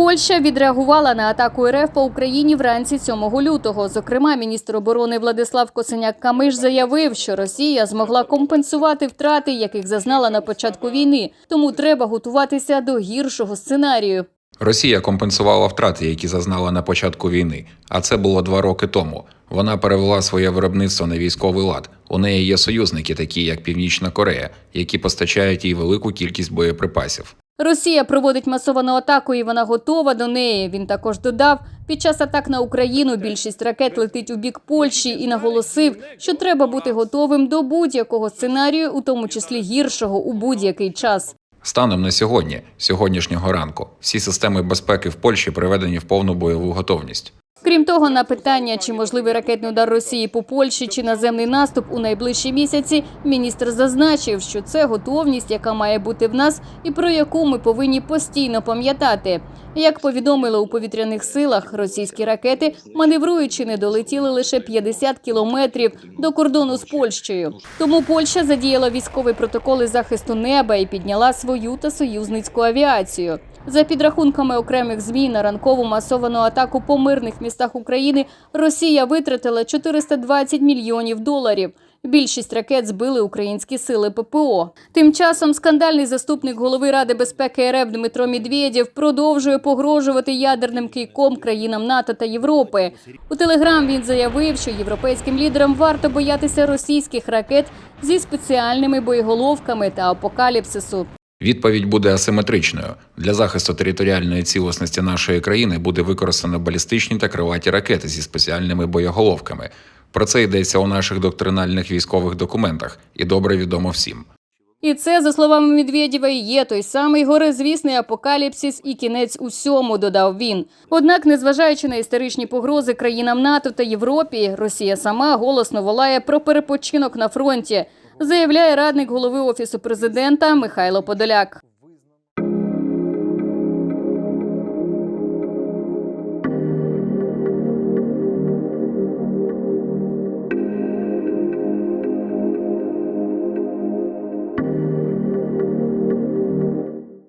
Польща відреагувала на атаку РФ по Україні вранці 7 лютого. Зокрема, міністр оборони Владислав Косиняк-Камиш заявив, що Росія змогла компенсувати втрати, яких зазнала на початку війни. Тому треба готуватися до гіршого сценарію. Росія компенсувала втрати, які зазнала на початку війни, а це було два роки тому. Вона перевела своє виробництво на військовий лад. У неї є союзники, такі як Північна Корея, які постачають їй велику кількість боєприпасів. Росія проводить масовану атаку, і вона готова до неї. Він також додав, під час атак на Україну більшість ракет летить у бік Польщі і наголосив, що треба бути готовим до будь-якого сценарію, у тому числі гіршого у будь-який час. Станом на сьогодні, сьогоднішнього ранку, всі системи безпеки в Польщі приведені в повну бойову готовність. Крім того, на питання, чи можливий ракетний удар Росії по Польщі чи наземний наступ у найближчі місяці, міністр зазначив, що це готовність, яка має бути в нас, і про яку ми повинні постійно пам'ятати. Як повідомили у повітряних силах, російські ракети, маневруючи, не долетіли лише 50 кілометрів до кордону з Польщею. Тому Польща задіяла військові протоколи захисту неба і підняла свою та союзницьку авіацію. За підрахунками окремих ЗМІ на ранкову масовану атаку по мирних містах України Росія витратила 420 мільйонів доларів. Більшість ракет збили українські сили ППО. Тим часом скандальний заступник голови Ради безпеки РФ Дмитро Медведєв продовжує погрожувати ядерним кийком країнам НАТО та Європи. У телеграм він заявив, що європейським лідерам варто боятися російських ракет зі спеціальними боєголовками та апокаліпсису. Відповідь буде асиметричною. Для захисту територіальної цілісності нашої країни буде використано балістичні та крилаті ракети зі спеціальними боєголовками. Про це йдеться у наших доктринальних військових документах і добре відомо всім. І це, за словами Медведєва, є той самий горизвісний апокаліпсис і кінець усьому, додав він. Однак, незважаючи на історичні погрози країнам НАТО та Європі, Росія сама голосно волає про перепочинок на фронті, заявляє радник голови офісу президента Михайло Подоляк.